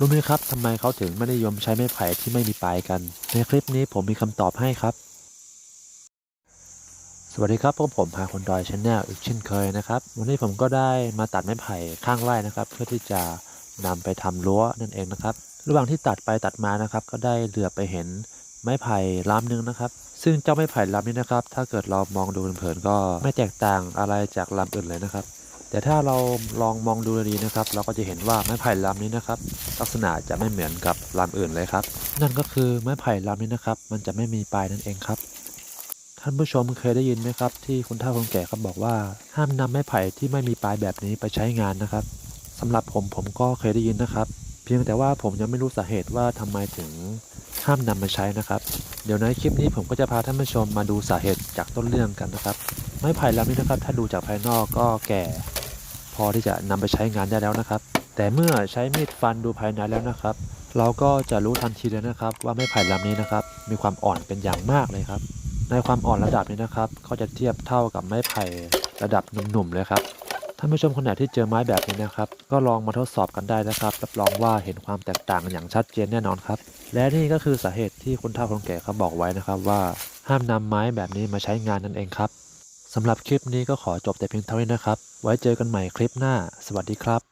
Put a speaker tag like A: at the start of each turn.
A: รู้ไหมครับทำไมเขาถึงไม่นิยมใช้ไม้ไผ่ที่ไม่มีปลายกัน ในคลิปนี้ผมมีคำตอบให้ครับ สวัสดีครับพวกผมพาคนดอยชาแนลอีกเช่นเคยนะครับ วันนี้ผมก็ได้มาตัดไม้ไผ่ข้างไร่นะครับ เพื่อที่จะนำไปทำรั้วนั่นเองนะครับ ระหว่างที่ตัดไปตัดมานะครับ ก็ได้เหลือไปเห็นไม้ไผ่ลำหนึงนะครับ ซึ่งเจ้าไม้ไผ่ลำนี้นะครับ ถ้าเกิดเรามองดูเผินๆก็ไม่แตกต่างอะไรจากลำอื่นเลยนะครับ แต่ถ้าเราลองมองดูดีนะครับ เราก็จะเห็นว่าไม้ไผ่ลำนี้นะครับ ลักษณะจะไม่เหมือนกับลำอื่นเลยครับ นั่นก็คือไม้ไผ่ลำนี้นะครับ มันจะไม่มีปลายนั่นเองครับ ท่านผู้ชมเคยได้ยินไหมครับ ที่คุณเฒ่าคนแก่เขาบอกว่า ห้ามนำไม้ไผ่ที่ไม่มีปลายแบบนี้ไปใช้งานนะครับสำหรับผมผมก็เคยได้ยินนะครับ เพียงแต่ว่าผมยังไม่รู้สาเหตุว่าทำไมถึงห้ามนำมาใช้นะครับ เดี๋ยวในคลิปนี้ผมก็จะพาท่านผู้ชมมาดูสาเหตุจากต้นเรื่องกันนะครับ ไม้ไผ่ลำนี้นะครับ ถ้าดูจากภายนอกก็แก่ อที่จะนำไปใช้งานได้แล้วนะครับ แต่เมื่อใช้มีดฟันดูภายในแล้วนะครับ เราก็จะรู้ทันทีเลยนะครับ ว่าไม้ไผ่ลำนี้นะครับ มีความอ่อนเป็นอย่างมากเลยครับ ในความอ่อนระดับนี้นะครับก็จะเทียบเท่ากับไม้ไผ่ระดับหนุ่มๆเลยครับท่านผู้ชมคนไหนที่เจอไม้แบบนี้นะครับ ก็ลองมาทดสอบกันได้นะครับ รับรองว่าเห็นความแตกต่างอย่างชัดเจนแน่นอนครับ และนี่ก็คือสาเหตุที่คุณเฒ่าคนแก่เขาบอกไว้นะครับว่า ห้ามนำไม้แบบนี้มาใช้งานนั่นเองครับ สำหรับคลิปนี้ก็ขอจบแต่เพียงเท่านี้นะครับ ไว้เจอกันใหม่คลิปหน้า สวัสดีครับ